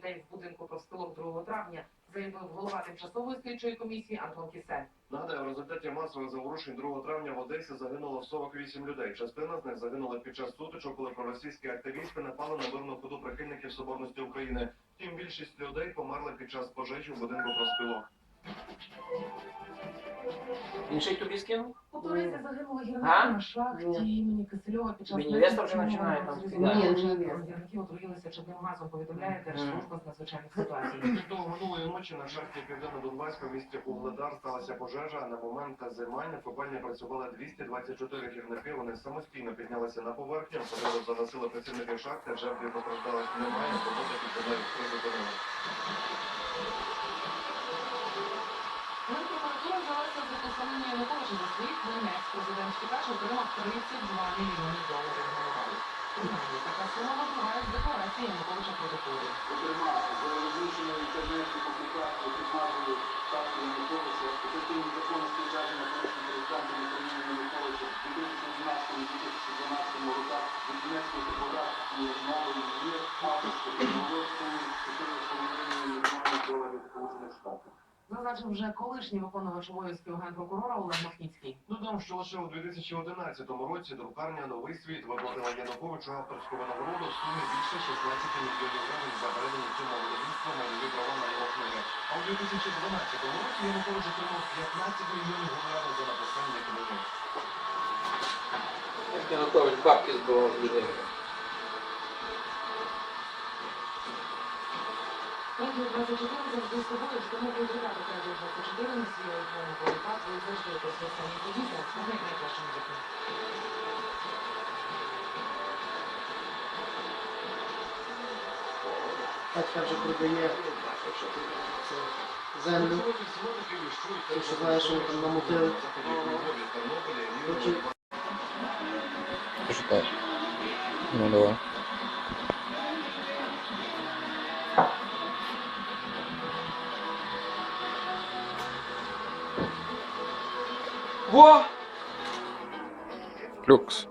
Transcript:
людей в будинку профспілок 2 травня, заявив голова тимчасової слідчої комісії Антон Кісен. Нагадаю, в результаті масових заворушень 2 травня в Одесі загинуло 48 людей. Частина з них загинула під час сутичок, коли проросійські активісти напали на мирну ходу прихильників соборності України. Втім, більшість людей померли під час пожежі в будинку профспілок. Він ще й тобі скинув? Туризі загинула гірника на шахті імені Кисельова під час Мені невеста вже починає там розрізання скидати. пожежі. Гірники отруїлися чадним газом, повідомляє Держслужба з надзвичайних ситуацій. Того минулої ночі на шахті Південно-Донбаська в місті Угледар сталася пожежа. На момент займання в копальні працювали 224 гірники. Вони самостійно піднялися на поверхню. Пожежу загасили працівники шахти. Жертв постраждалих немає. Робота підпадають призупинили. Посилення Януковича за своїх вини. Президентський отримав 32 мільйони доларів голови. Принаймні, така сума випливає з декларації Януковича про доходи. Зокрема, за розміщення в інтернеті публікації під назвою «Ставки Януковича», офіційні закони з колишнім президентом України Януковича в 2011-2012 роках, Донецької типографії нової є авторською переговоркою 4,5 мільйонів доларів Сполучених Штатів. Зазначив вже колишній виконувач обов'язків генпрокурора Олег Махніцький. Додам, що лише у 2011 році друкарня «Новий світ» виплатила Януковичу авторську винагороду в сумі більше 16 мільйонів гривень за передані цьому видавництву майнові права на його книги. А у 2012 році Янукович отримав 15 мільйонів гонорару за написання книги. Янукович бабки збивав з людей. Радіо 24 завжди з тобою, тому виглядати Радіо 24 на свій айфон, коли так, ви завжди про все самі події, а слухайте найкраще музику. Батька вже продає це землю. Ти що знаєш, що вони там намутили? Хоче Почитай. Ну давай. Во! Люкс.